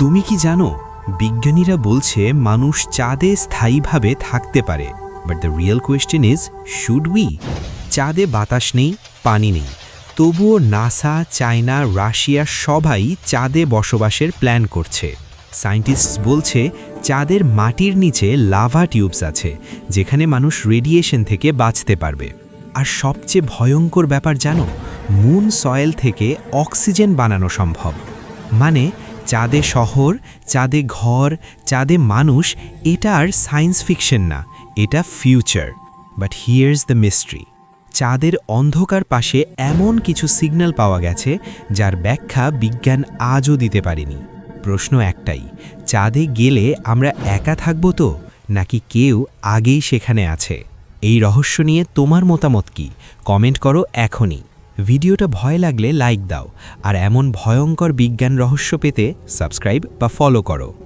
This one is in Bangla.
তুমি কি জানো, বিজ্ঞানীরা বলছে মানুষ চাঁদে স্থায়ীভাবে থাকতে পারে। But the real question is should we চাঁদে বাতাস নেই, পানি নেই। তবুও নাসা, চায়না, রাশিয়া সবাই চাঁদে বসবাসের প্ল্যান করছে। সায়েন্টিস্ট বলছে, চাঁদের মাটির নিচে লাভা টিউবস আছে, যেখানে মানুষ রেডিয়েশন থেকে বাঁচতে পারবে। আর সবচেয়ে ভয়ঙ্কর ব্যাপার জানো মুন সয়েল থেকে অক্সিজেন বানানো সম্ভব। মানে চাঁদে শহর, চাঁদে ঘর, চাঁদে মানুষ, এটা আর সায়েন্স ফিকশন না, এটা future. But here's the mystery চাঁদের অন্ধকার পাশে এমন কিছু সিগন্যাল পাওয়া গেছে, যার ব্যাখ্যা বিজ্ঞান আজও দিতে পারেনি। প্রশ্ন একটাই, চাঁদে গেলে আমরা একা থাকব তো, নাকি কেউ আগেই সেখানে আছে? এই রহস্য নিয়ে তোমার মতামত কি? কমেন্ট করো এখনই। ভিডিওটা ভয় লাগলে লাইক দাও আর এমন ভয়ঙ্কর বিজ্ঞান রহস্য পেতে সাবস্ক্রাইব বা ফলো করো।